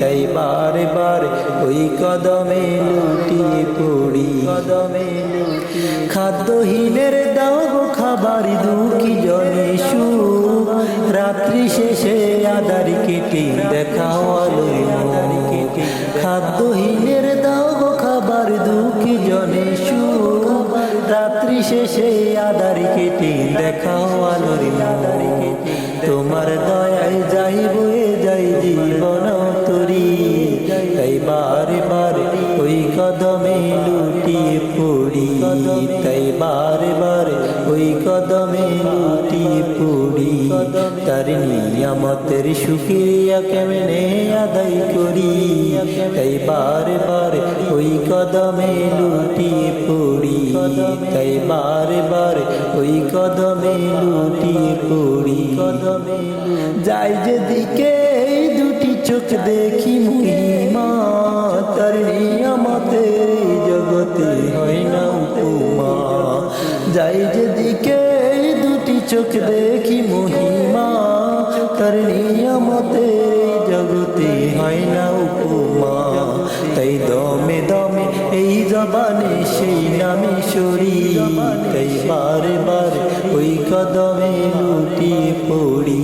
তাই বারে বারে ওই কদমে লুটিয়ে পড়ি। কদমে খাদ্যহীনের দাও খাবার, দুঃখী জনে সুখ। রাত্রি শেষে আদারি কেটে দেখাও আলোয়। খাদ্যহীনের দাও খাবার, দুঃখী জনে সুখ। রাত্রি শেষে আদারি কেটে দেখাও আলোর লুটিয়ে পড়ি, তাই বারে বারে ওই কদমে লুটিয়ে পড়ি। তার নিয়ামতের সুক্রিয়া কেমনে আদায় করি? তাই বারে বারে ওই কদমে লুটিয়ে পড়ি। তাই বারে বারে ওই কদমে লুটিয়ে পড়ি। কদমে যাই যেদিকে দুটি চোখ দেখি মহিমা, তার নিয়ামতের চোখ দেখি মহিমা, তার নিয়ামতের জগতে হয় না উপমা। তাই দমে দমে এই জবানে সেই নামে সরি। তাই বারে বারে ওই কদমে লুটিয়ে পড়ি।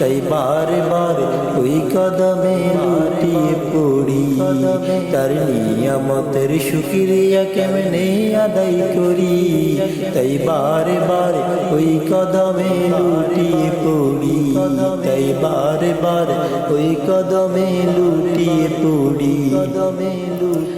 তাই বারে বারে ওই কদমে পড়ি তার নিয়ামতের শুক্রিয়া কেমনে আদায় করি? তাই বারে বারে ওই কদমে লুটিয়ে পড়ি। তাই বারে বারে ওই কদমে লুটিয়ে পড়ি। কদমে লুটিয়ে